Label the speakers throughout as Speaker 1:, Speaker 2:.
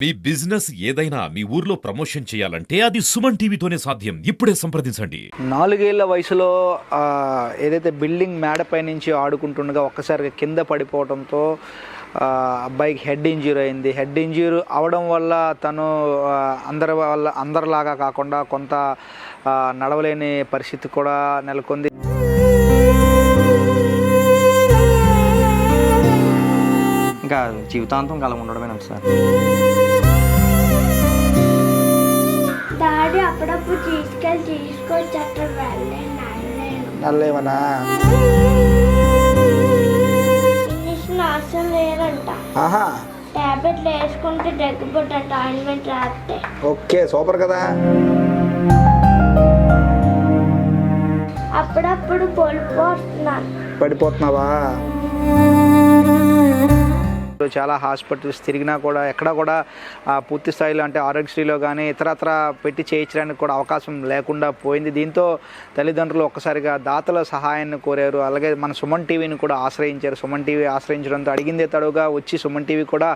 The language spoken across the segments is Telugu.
Speaker 1: మీ బిజినెస్ ఏదైనా మీ ఊర్లో ప్రమోషన్ చేయాలంటే అది సుమన్ టీవీతోనే సాధ్యం. ఇప్పుడే సంప్రదించండి.
Speaker 2: నాలుగేళ్ళ వయసులో ఆ, ఏదైతే బిల్డింగ్ మేడపై నుంచి ఆడుకుంటుండగా ఒక్కసారిగా కింద పడిపోవడంతో ఆ, అబ్బాయికి హెడ్ ఇంజ్యూరీ అయింది. హెడ్ ఇంజ్యూరీ అవడం వల్ల తను అందరి వల్ల అందరిలాగా కాకుండా కొంత నడవలేని పరిస్థితి కూడా నెలకొంది.
Speaker 3: ఇంకా జీవితాంతం కలం ఉండడమేనండి సార్.
Speaker 4: డాడీ అప్పుడప్పుడు తీసుకెళ్ళి తీసుకొచ్చి
Speaker 2: నల్లేమనా
Speaker 4: ఇంగ్లీష్లో అసలు లేదంట.
Speaker 2: ఆహా.
Speaker 4: టాబ్లెట్లు వేసుకుంటే దగ్గుబట్టంట ఆయింట్మెంట్ రాస్తే.
Speaker 2: ఓకే సూపర్ కదా.
Speaker 4: అప్పుడప్పుడు
Speaker 2: పడిపోతున్నావా? చాలా హాస్పిటల్స్ తిరిగినా కూడా ఎక్కడ కూడా పూర్తి స్థాయిలో అంటే ఆరోగ్యశ్రీలో కానీ ఇతరత్ర పెట్టి చేయించడానికి కూడా అవకాశం లేకుండా పోయింది. దీంతో తల్లిదండ్రులు ఒక్కసారిగా దాతల సహాయాన్ని కోరారు. అలాగే మన సుమన్ టీవీని కూడా ఆశ్రయించారు. సుమన్ టీవీ ఆశ్రయించడంతో అడిగిందే తడుగా వచ్చి సుమన్ టీవీ కూడా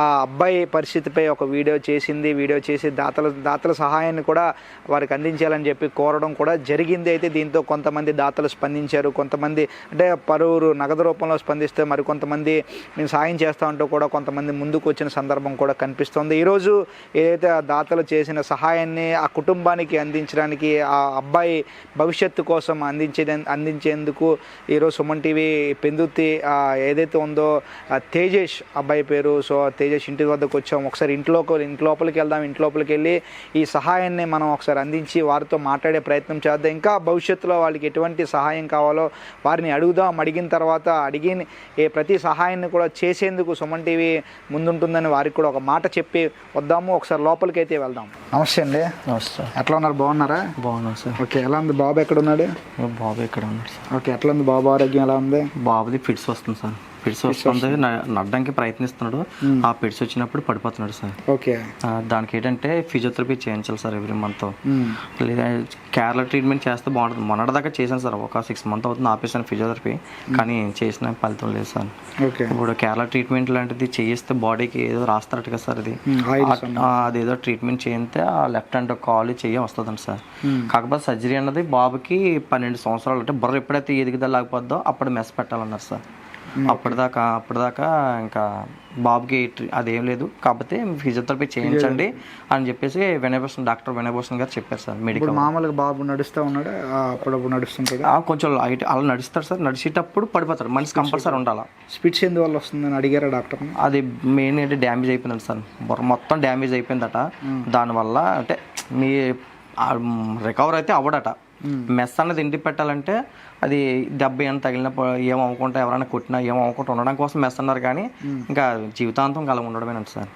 Speaker 2: ఆ అబ్బాయి పరిస్థితిపై ఒక వీడియో చేసింది. వీడియో చేసి దాతల దాతల సహాయాన్ని కూడా వారికి అందించాలని చెప్పి కోరడం కూడా జరిగింది. అయితే దీంతో కొంతమంది దాతలు స్పందించారు. కొంతమంది అంటే పలువురు నగదు రూపంలో స్పందిస్తే మరి కొంతమంది మేము సాయం చేస్తాం ఉంటూ కూడా కొంతమంది ముందుకు వచ్చిన సందర్భం కూడా కనిపిస్తుంది. ఈరోజు ఏదైతే ఆ దాతలు చేసిన సహాయాన్ని ఆ కుటుంబానికి అందించడానికి ఆ అబ్బాయి భవిష్యత్తు కోసం అందించే అందించేందుకు ఈరోజు సుమన్ టీవీ పెందుతి ఏదైతే ఉందో తేజేష్ అబ్బాయి పేరు సో తేజేష్ ఇంటి వద్దకు వచ్చాం. ఒకసారి ఇంట్లోకి ఇంటి లోపలికి వెళ్దాం ఇంటి లోపలికి వెళ్ళి ఈ సహాయాన్ని మనం ఒకసారి అందించి వారితో మాట్లాడే ప్రయత్నం చేద్దాం. ఇంకా భవిష్యత్తులో వాళ్ళకి ఎటువంటి సహాయం కావాలో వారిని అడుగుదాం. అడిగిన తర్వాత అడిగిన ఏ ప్రతి సహాయాన్ని కూడా చేసేందుకు సుమన్ టీవీ ముందుంటుందని వారికి కూడా ఒక మాట చెప్పి వద్దాము ఒకసారి లోపలికి అయితే వెళ్దాం. నమస్తే అండి.
Speaker 3: నమస్తే.
Speaker 2: ఎట్లా ఉన్నారు? బాగున్నారా?
Speaker 3: బాగున్నాను సార్.
Speaker 2: ఓకే ఎలా ఉంది? బాబు ఎక్కడ ఉన్నాడు?
Speaker 3: బాబు ఇక్కడ ఉన్నాడు సార్?
Speaker 2: ఓకే ఎట్లా ఉంది? బాబు ఆరోగ్యం ఎలా ఉంది?
Speaker 3: బాబుది ఫిట్స్ వస్తుంది సార్. ఫిట్స్ వస్తుంది నడడానికి ప్రయత్నిస్తున్నాడు. ఆ ఫిట్స్ వచ్చినప్పుడు పడిపోతున్నాడు సార్.
Speaker 2: ఓకే.
Speaker 3: దానికి ఏంటంటే ఫిజియోథెరపీ చేయించాలి సార్ ఎవ్రీ మంత్. లేదా కేరళ ట్రీట్మెంట్ చేస్తే బాగుంటుంది. మొన్నటిదాకా చేశాను సార్. ఒక సిక్స్ మంత్ అవుతుంది ఆపేసాను ఫిజియోథెరపీ. కానీ చేసిన ఫలితం లేదు సార్. ఇప్పుడు కేరళ ట్రీట్మెంట్ లాంటిది చేయిస్తే బాడీకి ఏదో రాస్తారట కదా సార్ ఇది. అదేదో ట్రీట్మెంట్ చేయితే ఆ లెఫ్ట్ హ్యాండ్ కాలు చెయ్యి వస్తుందండి సార్. కాకపోతే సర్జరీ అన్నది బాబుకి పన్నెండు సంవత్సరాలు. అంటే బుర్ర ఎప్పుడైతే ఎదుగుదల లేకపోద్దో అప్పుడు మెస్ పెట్టాలన్నారు సార్. అప్పటిదాకా అప్పటిదాకా ఇంకా బాబుకి అదేం లేదు. కాకపోతే ఫిజియోథెరపీ చేయించండి అని చెప్పేసి వినయభూషణ్ డాక్టర్ వినయభూషణ్ గారు చెప్పారు సార్ మెడికల్.
Speaker 2: మామూలుగా బాబు నడుస్తూ ఉన్నాడు? అప్పుడప్పుడు నడుస్తుంటాడు?
Speaker 3: ఆ, కొంచెం లైట్ అలా నడుస్తారు సార్. నడిచేటప్పుడు పడిపోతారు. మనిషి కంపల్సరీ ఉండాలి?
Speaker 2: స్పిట్స్ ఎందువల్ల వస్తుందని అడిగారా డాక్టర్ని
Speaker 3: అది మెయిన్ ఏంటి డ్యామేజ్ అయిపోయిందండి సార్. బుర్ర మొత్తం డ్యామేజ్ అయిపోయిందట. దానివల్ల అంటే మీ రికవర్ అయితే అవ్వడట. మెస్ అన్నది ఇంటికి పెట్టాలంటే అది దెబ్బ ఏమైనా తగిలిన ఏం అవ్వకుండా ఎవరైనా కొట్టినా ఏం అవ్వకుండా ఉండడం కోసం మెస్ అన్నారు కానీ ఇంకా జీవితాంతం కలం ఉండడమేనండి సార్.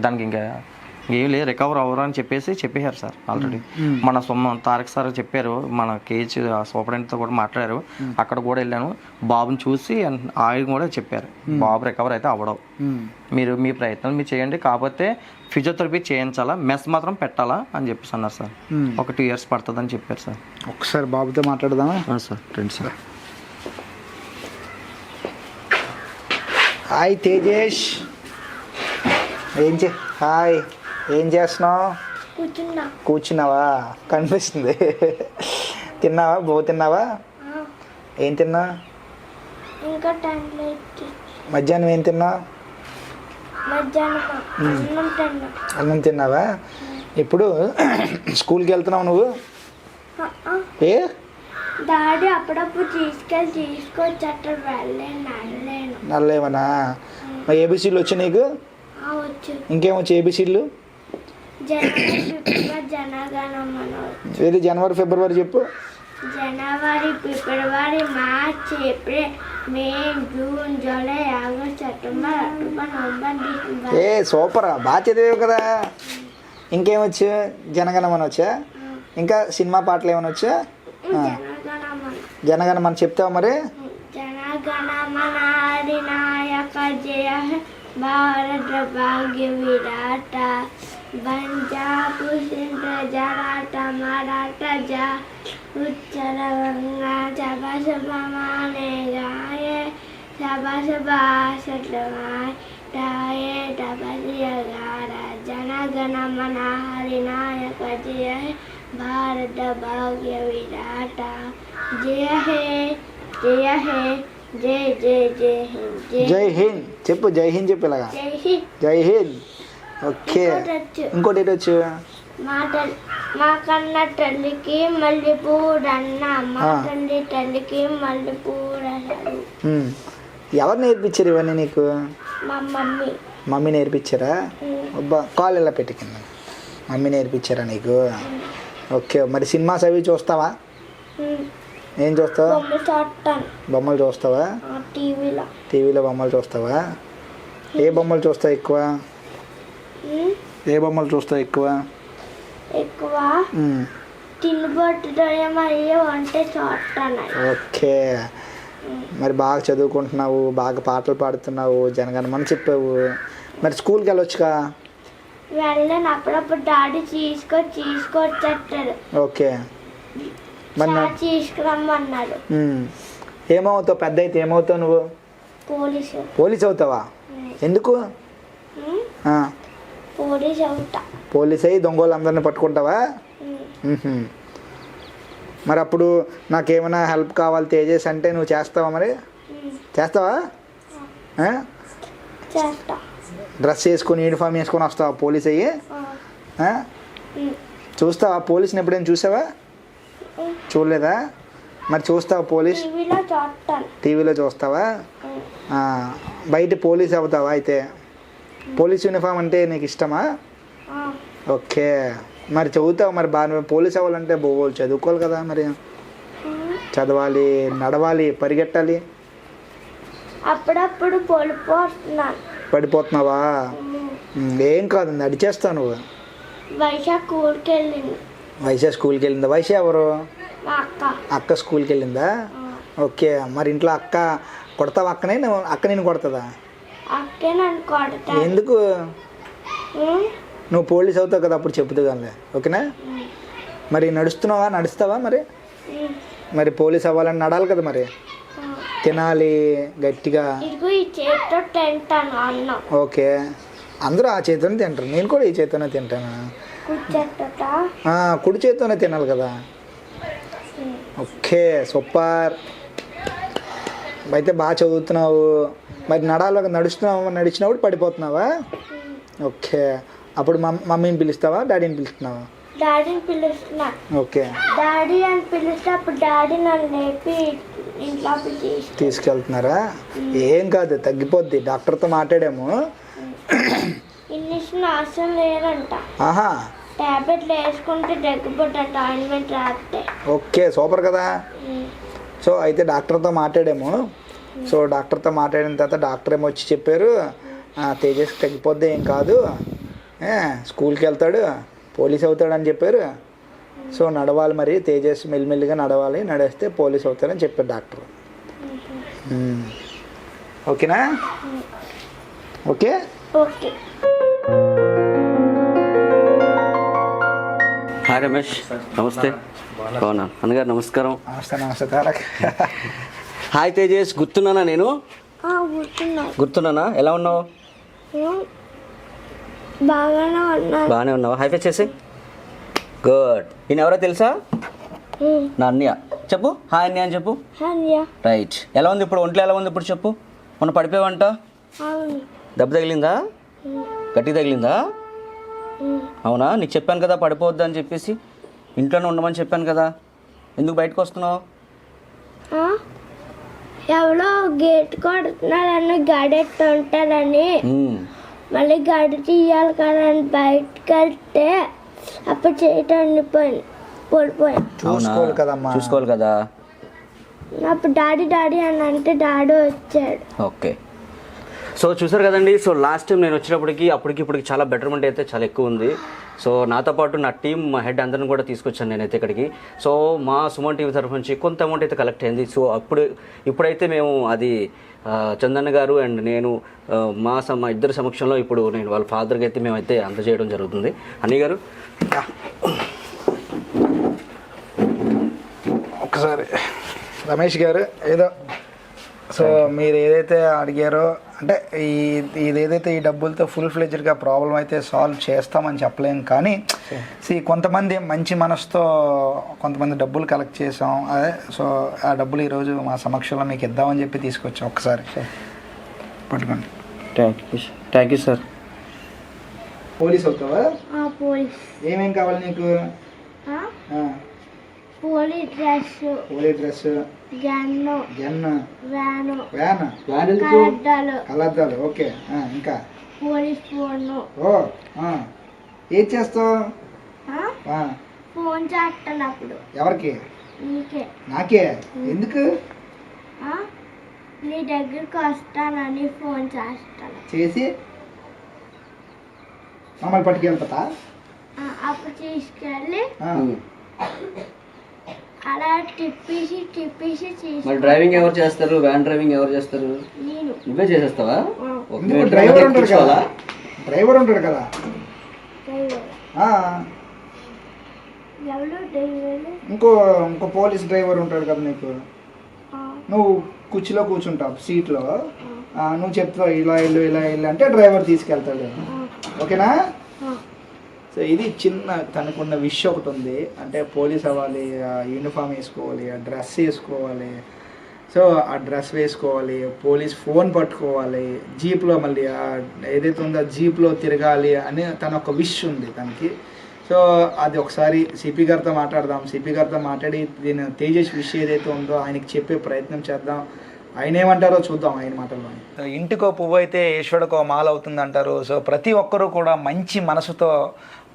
Speaker 3: దానికి ఇంకా ఏం లేదు రికవర్ అవ్వరు అని చెప్పేసి చెప్పేశారు సార్ ఆల్రెడీ మన సొమ్మ తారక్ సార్ చెప్పారు మన కేజ్ సూపరింటెండెంట్తో కూడా మాట్లాడారు. అక్కడ కూడా వెళ్ళాను. బాబుని చూసి ఆయన కూడా చెప్పారు బాబు రికవర్ అయితే అవ్వడం. మీరు మీ ప్రయత్నం మీరు చేయండి కాకపోతే ఫిజియోథెరపీ చేయించాలా మెస్ మాత్రం పెట్టాలా? అని చెప్పేసి అన్నారు సార్. ఒక టూ ఇయర్స్ పడుతుందని చెప్పారు సార్.
Speaker 2: ఒకసారి బాబుతో మాట్లాడదామా?
Speaker 3: సార్ రండి సార్.
Speaker 2: హాయ్ తేజేష్. ఏం చే హాయ్. ఏం చేస్తున్నావు?
Speaker 4: కూర్చున్నా.
Speaker 2: కూర్చున్నావా? కనిపిస్తుంది. తిన్నావా? బో తిన్నావా? ఏం తిన్నా?
Speaker 4: ఇంకా
Speaker 2: మధ్యాహ్నం ఏం తిన్నా?
Speaker 4: అన్నం తిన్నా.
Speaker 2: అన్నం తిన్నావా? ఇప్పుడు స్కూల్కి వెళ్తున్నావు నువ్వు? ఏ?
Speaker 4: డాడీ అప్పుడప్పుడు తీసుకెళ్ళి తీసుకొచ్చి అట్లా వెళ్ళాను నడలేను
Speaker 2: నల్లేమనా మరి ఏబీసీలు వచ్చి నీకు? ఇంకేమొచ్చి ఏబీసీలు
Speaker 4: జనవరి ఫిబ్రవరి జనగణమన వచ్చు
Speaker 2: వేరే జనవరి ఫిబ్రవరి చెప్పు.
Speaker 4: జనవరి ఫిబ్రవరి March April May June July August September October November December.
Speaker 2: ఏ సూపర్. బాగా చదివేవు కదా. ఇంకేమొచ్చు జనగణమన వచ్చా? ఇంకా సినిమా పాటలు ఏమైనా వచ్చా?
Speaker 4: జనగణమన
Speaker 2: చెప్తావా మరి?
Speaker 4: జనగణమన అధినాయక జయ భారత భాగ్య విరాట పంజాబ్ సింధ్ జరాట మరాఠ జా ఉచ్చర గంగా జబ శుభ మానే గాయే శబ శుభ శుభమాయ్ టాయ డబలియగార జనగణ మన హరినాయక జయ హే భారత భాగ్య విరాట జయ హే జయ హే జయ జయ జయ హింద్ జయ
Speaker 2: జై హింద్ చెప్పు జై హింద్ చెప్పు ఇలాగా
Speaker 4: జై హింద్
Speaker 2: జై హింద్ ఓకే. ఇంకోటి ఏంటి వచ్చు?
Speaker 4: మా కన్న తల్లికి మళ్ళీ పూడన్న మా తల్లికి మళ్ళీ.
Speaker 2: ఎవరు నేర్పించారు ఇవన్నీ నీకు?
Speaker 4: మా మమ్మీ.
Speaker 2: మమ్మీ నేర్పించారా. అబ్బా కాల్ ఇలా పెట్టి కింద మమ్మీ నేర్పించారా నీకు? ఓకే మరి సినిమాస్ అవి చూస్తావా. ఏం చూస్తావా? బొమ్మలు చూస్తావా?
Speaker 4: టీవీలో.
Speaker 2: టీవీలో బొమ్మలు చూస్తావా? ఏ బొమ్మలు చూస్తావు ఎక్కువ. ఏ బొమ్మలు చూస్తావు ఎక్కువ?
Speaker 4: ఎక్కువ?
Speaker 2: ఓకే. మరి బాగా చదువుకుంటున్నావు బాగా పాటలు పాడుతున్నావు జనగణమని చెప్పావు. మరి స్కూల్కి వెళ్ళొచ్చుగా?
Speaker 4: వెళ్ళని. అప్పుడప్పుడు డాడీ తీసుకొని తీసుకొచ్చేస్తాడు.
Speaker 2: ఓకే. మరి ఉమ్. ఏమవుతావు పెద్ద అయితే ఏమవుతావు? నువ్వు?
Speaker 4: పోలీసు.
Speaker 2: పోలీస్ అవుతావా. ఎందుకు?
Speaker 4: పోలీస్ అవుతా
Speaker 2: పోలీస్ అయ్యి దొంగోళ్ళందరినీ పట్టుకుంటావా. మరి అప్పుడు నాకేమైనా హెల్ప్ కావాలి తేజస్ అంటే నువ్వు చేస్తావా మరి. చేస్తావా? డ్రెస్ వేసుకొని యూనిఫామ్ వేసుకొని వస్తావా పోలీస్? అయ్యి. చూస్తావా పోలీస్ని ఎప్పుడైనా చూసావా. చూడలేదా? మరి చూస్తావా పోలీస్?
Speaker 4: టీవీలో
Speaker 2: చూస్తావా? బయట పోలీస్ అవుతావా అయితే? పోలీస్ యూనిఫామ్ అంటే నీకు ఇష్టమా. ఓకే. మరి చదువుతావు మరి బాగా పోలీస్ అవ్వాలంటే బో చదువుకోవాలి కదా మరి. చదవాలి నడవాలి పరిగెట్టాలి.
Speaker 4: అప్పుడప్పుడు
Speaker 2: పడిపోతున్నావా? ఏం కాదు నడిచేస్తావు నువ్వు.
Speaker 4: వైశాఖ్ ఊరికి వెళ్ళింది
Speaker 2: వైశా స్కూల్కి వెళ్ళిందా వైశా ఎవరు?
Speaker 4: అక్క.
Speaker 2: అక్క స్కూల్కి వెళ్ళిందా. ఓకే. మరి ఇంట్లో అక్క కొడతావా? అక్కనే అక్క నేను కొడుతుందా?
Speaker 4: అక్కే నన్ను కొడతాను
Speaker 2: ఎందుకు. నువ్వు పోలీస్ అవుతావు కదా అప్పుడు చెబుతూ కానీ ఓకేనా. మరి నడుస్తున్నావా నడుస్తావా మరి. మరి పోలీస్ అవ్వాలని నడాలి కదా మరి. తినాలి గట్టిగా. ఓకే. అందరూ ఆ చేతితోనే తింటారు. నేను కూడా ఈ చేతితోనే తింటాను? కుడి చేతితోనే తినాలి కదా. Okay super. అయితే బాగా చదువుతున్నావు. మరి నడాలి నడుస్తున్నావు నడిచినప్పుడు పడిపోతున్నావా? ఓకే. అప్పుడు మమ్ మమ్మీని పిలుస్తావా డాడీని పిలుస్తున్నావా?
Speaker 4: డాడీని పిలుస్తున్నా.
Speaker 2: ఓకే.
Speaker 4: డాడీ అని పిలిస్తే అప్పుడు డాడీ నన్ను లేపి ఇంట్లోకి తీసి
Speaker 2: తీసుకెళ్తున్నారా? ఏం కాదు తగ్గిపోద్ది. డాక్టర్తో మాట్లాడాము.
Speaker 4: ఇంగ్లీష్ని అవసరం లేదంట.
Speaker 2: ఆహా.
Speaker 4: టాబ్లెట్లు వేసుకుంటే తగ్గిపోతుంట ఆయింట్మెంట్ రాస్తే
Speaker 2: ఓకే సూపర్ కదా. సో అయితే డాక్టర్తో మాట్లాడాము. సో డాక్టర్తో మాట్లాడిన తర్వాత డాక్టర్ ఏమో వచ్చి చెప్పారు "ఆ, తేజస్ తగ్గిపోద్ది ఏం కాదు. స్కూల్కి వెళ్తాడు పోలీస్ అవుతాడు అని చెప్పారు. సో నడవాలి మరి తేజస్ మెల్లిమెల్లిగా నడవాలి నడిస్తే పోలీస్ అవుతాడని చెప్పారు డాక్టర్. ఓకేనా? ఓకే?
Speaker 4: ఓకే.
Speaker 5: హాయ్ రమేష్ నమస్తే. బాగున్నాను అన్నగారు నమస్కారం.
Speaker 2: నమస్తే నమస్తే తారక్.
Speaker 5: హాయ్ తేజస్ గుర్తున్నానా నేను? గుర్తున్నానా? ఎలా ఉన్నావు.
Speaker 4: బాగానే
Speaker 5: ఉన్నావా? హై ఫై చేసి గుడ్ ఈయన ఎవరో తెలుసా. నా అన్నయ్య. చెప్పు. హాయ్ అన్నయ్య అని చెప్పు. రైట్ ఎలా ఉంది ఇప్పుడు? ఒంట్లో ఎలా ఉంది ఇప్పుడు చెప్పు. మొన్న పడిపోయావంట దెబ్బ తగిలిందా. గట్టి తగిలిందా. అవునా? నీకు చెప్పాను కదా పడిపోవద్దు అని చెప్పేసి ఇంట్లోనే ఉండమని చెప్పాను కదా. ఎందుకు బయటకు వస్తున్నావు?
Speaker 4: ఎవరో గేట్ కొడుతున్నారని గడెట్టు ఉంటుందని.
Speaker 5: మ్మ్.
Speaker 4: మళ్ళీ గడి తీయాలి కదా అని బయటకు వెళ్తే అప్పుడు చేయటం ఉండిపోయింది పడిపోయాను
Speaker 5: అవునా?
Speaker 2: చూసుకోవాలి కదమ్మా.
Speaker 5: చూసుకోవాలి కదా?
Speaker 4: అప్పుడు డాడీ డాడీ అని అంటే డాడీ వచ్చాడు.
Speaker 5: ఓకే. సో చూసారు కదండి సో లాస్ట్ టైం నేను వచ్చినప్పటికి అప్పటికి ఇప్పటికి చాలా బెటర్మెంట్ అయితే చాలా ఎక్కువ ఉంది. సో నాతో పాటు నా టీం మా హెడ్ అందరిని కూడా తీసుకొచ్చాను నేనైతే ఇక్కడికి. సో మా సుమన్ టీవీ తరఫు నుంచి కొంత అమౌంట్ అయితే కలెక్ట్ అయింది. సో అప్పుడు ఇప్పుడైతే మేము అది చందన్న గారు అండ్ నేను మా సమ మా ఇద్దరి సమక్షంలో ఇప్పుడు నేను వాళ్ళ ఫాదర్కి అయితే మేమైతే అందజేయడం జరుగుతుంది. అన్నయ్య గారు?
Speaker 2: ఒకసారి రమేష్ గారు ఏదో సో మీరు ఏదైతే అడిగారో అంటే ఈ ఇది ఏదైతే ఈ డబ్బులతో ఫుల్ ఫ్లెజ్డ్గా ప్రాబ్లం అయితే సాల్వ్ చేస్తామని చెప్పలేం. కానీ సి కొంతమంది మంచి మనసుతో కొంతమంది డబ్బులు కలెక్ట్ చేసాం. అదే సో ఆ డబ్బులు ఈరోజు మా సమక్షంలో మీకు ఇద్దామని చెప్పి తీసుకొచ్చాం ఒక్కసారి. పట్టుకోండి.
Speaker 3: Thank you thank you sir
Speaker 2: police అవుతావా
Speaker 4: ఆ పోలీస్.
Speaker 2: ఏమేం కావాలి నీకు?
Speaker 4: ఆ? Police dress
Speaker 2: police dress
Speaker 4: gun
Speaker 2: gun
Speaker 4: van
Speaker 2: van
Speaker 4: కలడ్డాలు
Speaker 2: కలద్దాలు. ఓకే ఇంకా.
Speaker 4: Police phone.
Speaker 2: ఓ. ఏం చేస్తావు?
Speaker 4: ఆ?
Speaker 2: ఆ,
Speaker 4: ఫోన్ చేస్తున్నప్పుడు.
Speaker 2: ఎవరికి?
Speaker 4: నీకే.
Speaker 2: నాకే? ఎందుకు?
Speaker 4: ఆ? నీ దగ్గరికి వస్తానని ఫోన్ చేస్తాను
Speaker 2: చేసి? మమ్మల్ని పట్టుకెళ్తా
Speaker 4: ఆ, అప్పుడు తీసుకెళ్ళి. అలా తిప్పేసి తిప్పేసి
Speaker 5: మరి డ్రైవింగ్ ఎవరు చేస్తారు? వ్యాన్ డ్రైవింగ్ ఎవరు చేస్తారు?
Speaker 4: నేను.
Speaker 5: నువ్వే చేసేస్తావా? minute
Speaker 2: డ్రైవర్ ఉంటాడు కదా? డ్రైవర్ ఉంటాడు కదా?
Speaker 4: డ్రైవర్.
Speaker 2: ఆ,
Speaker 4: ఎవరు? డ్రైవర్?
Speaker 2: ఇంకో ఇంకో పోలీస్ డ్రైవర్ ఉంటాడు కదా నీకు?
Speaker 4: ఆ,
Speaker 2: నువ్వు కుర్చీలో కూర్చుంటావు సీట్లో. ఆ, నువ్వు చెప్తావు ఇలా ఇల్లు ఇలా ఇల్లు అంటే డ్రైవర్ తీసుకెళ్తాడు. ఓకేనా. సో ఇది చిన్న తనకున్న విష్ ఒకటి ఉంది. అంటే పోలీస్ అవ్వాలి ఆ యూనిఫామ్ వేసుకోవాలి ఆ డ్రెస్ వేసుకోవాలి. సో ఆ డ్రెస్ వేసుకోవాలి పోలీస్ ఫోన్ పట్టుకోవాలి. జీప్లో మళ్ళీ ఏదైతే ఉందో జీప్లో తిరగాలి అని తన ఒక విష్ ఉంది తనకి. సో అది ఒకసారి సిపి గారితో మాట్లాడదాం. సిపి గారితో మాట్లాడి దీని తేజస్ విష్ ఏదైతే ఉందో ఆయనకి చెప్పే ప్రయత్నం చేద్దాం. ఆయన ఏమంటారో చూద్దాం ఆయన మాటల్లో. ఇంటికో పువ్వు అయితే ఈశ్వరుడికో మాల అవుతుంది అంటారు సో ప్రతి ఒక్కరూ కూడా మంచి మనసుతో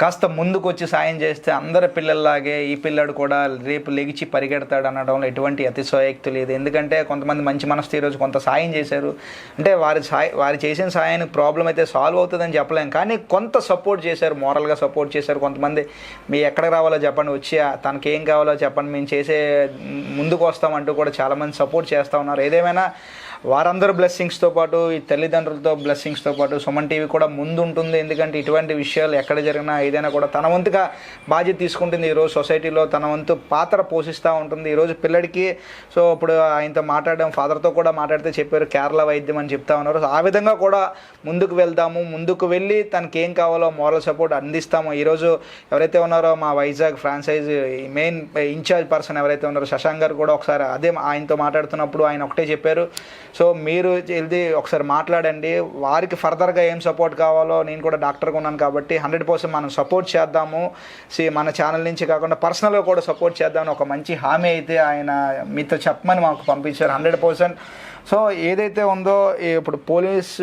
Speaker 2: కాస్త ముందుకు వచ్చి సాయం చేస్తే అందరి పిల్లల్లాగే ఈ పిల్లడు కూడా రేపు లెగిచి పరిగెడతాడు అనడంలో ఎటువంటి అతిశయోక్తి లేదు. ఎందుకంటే కొంతమంది మంచి మనసుతో ఈరోజు కొంత సాయం చేశారు. అంటే వారి సాయ వారు చేసిన సాయానికి ప్రాబ్లం అయితే సాల్వ్ అవుతుందని చెప్పలేం. కానీ కొంత సపోర్ట్ చేశారు. మోరల్గా సపోర్ట్ చేశారు కొంతమంది. మీ ఎక్కడికి రావాలో చెప్పండి వచ్చి ఆ తనకి ఏం కావాలో చెప్పండి. మేము చేసే ముందుకు వస్తామంటూ కూడా చాలామంది సపోర్ట్ చేస్తూ ఉన్నారు. ఏదేమైనా వారందరూ బ్లెస్సింగ్స్తో పాటు ఈ తల్లిదండ్రులతో బ్లెస్సింగ్స్తో పాటు సుమన్ టీవీ కూడా ముందు ఉంటుంది ఎందుకంటే ఇటువంటి విషయాలు ఎక్కడ జరిగినా ఏదైనా కూడా తన వంతుగా బాధ్యత తీసుకుంటుంది. ఈరోజు సొసైటీలో తన వంతు పాత్ర పోషిస్తూ ఉంటుంది. ఈరోజు పిల్లడికి సో ఇప్పుడు ఆయనతో మాట్లాడడం ఫాదర్తో కూడా మాట్లాడితే చెప్పారు కేరళ వైద్యం అని చెప్తా ఉన్నారు. ఆ విధంగా కూడా ముందుకు వెళ్దాము. ముందుకు వెళ్ళి తనకి ఏం కావాలో మోరల్ సపోర్ట్ అందిస్తాము. ఈరోజు ఎవరైతే ఉన్నారో మా Vizag franchise main incharge person ఎవరైతే ఉన్నారో శశాంక్ గారు కూడా ఒకసారి అదే ఆయనతో మాట్లాడుతున్నప్పుడు ఆయన ఒకటే చెప్పారు సో మీరు వెళ్ళి ఒకసారి మాట్లాడండి. వారికి ఫర్దర్గా ఏం సపోర్ట్ కావాలో నేను కూడా డాక్టర్గా ఉన్నాను కాబట్టి హండ్రెడ్ పర్సెంట్ మనం సపోర్ట్ చేద్దాము. సి మన ఛానల్ నుంచి కాకుండా పర్సనల్గా కూడా సపోర్ట్ చేద్దామని ఒక మంచి హామీ అయితే ఆయన మీతో చెప్పమని మాకు పంపించారు. హండ్రెడ్ పర్సెంట్ సో ఏదైతే ఉందో ఇప్పుడు పోలీస్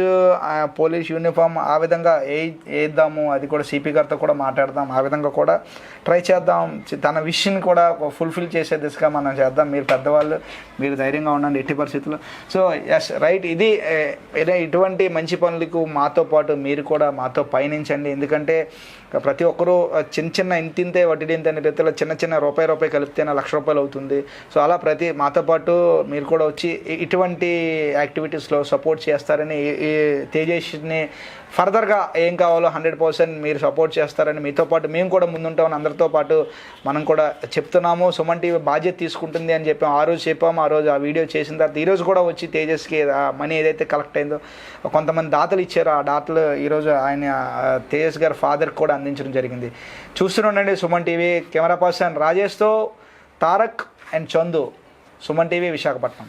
Speaker 2: పోలీస్ యూనిఫామ్ ఆ విధంగా ఏ వేద్దాము అది కూడా సిపి గారితో కూడా మాట్లాడదాం ఆ విధంగా కూడా ట్రై చేద్దాం. తన విషయం కూడా ఫుల్ఫిల్ చేసే దిశగా మనం చేద్దాం. మీరు పెద్దవాళ్ళు మీరు ధైర్యంగా ఉండండి ఎట్టి పరిస్థితుల్లో. సో ఎస్ రైట్ ఇది ఇటువంటి మంచి పనులకు మాతో పాటు మీరు కూడా మాతో పయనించండి. ఎందుకంటే ప్రతి ఒక్కరూ చిన్న చిన్న ఇంతింతే వడ్డీంత అనే రీతిలో చిన్న చిన్న రూపాయి రూపాయి కలిపితేనే లక్ష రూపాయలు అవుతుంది. సో అలా ప్రతి మాతో పాటు మీరు కూడా వచ్చి ఇటువంటి యాక్టివిటీస్లో సపోర్ట్ చేస్తారని ఈ- తేజస్ని ఫర్దర్గా ఏం కావాలో హండ్రెడ్ పర్సెంట్ మీరు సపోర్ట్ చేస్తారని మీతో పాటు మేము కూడా ముందుంటామని అందరితో పాటు మనం కూడా చెప్తున్నాము. సుమన్ టీవీ బాధ్యత తీసుకుంటుంది అని చెప్పాం ఆ రోజు చెప్పాము. ఆ రోజు ఆ వీడియో చేసిన తర్వాత ఈరోజు కూడా వచ్చి తేజస్కి ఆ మనీ ఏదైతే కలెక్ట్ అయిందో కొంతమంది దాతలు ఇచ్చారు ఆ దాతలు ఈరోజు ఆయన తేజస్ గారి ఫాదర్కి కూడా అందించడం జరిగింది. చూస్తుండండి సుమన్ టీవీ కెమెరా పర్సన్ రాజేష్తో తారక్ అండ్ చందు సుమన్ టీవీ విశాఖపట్నం.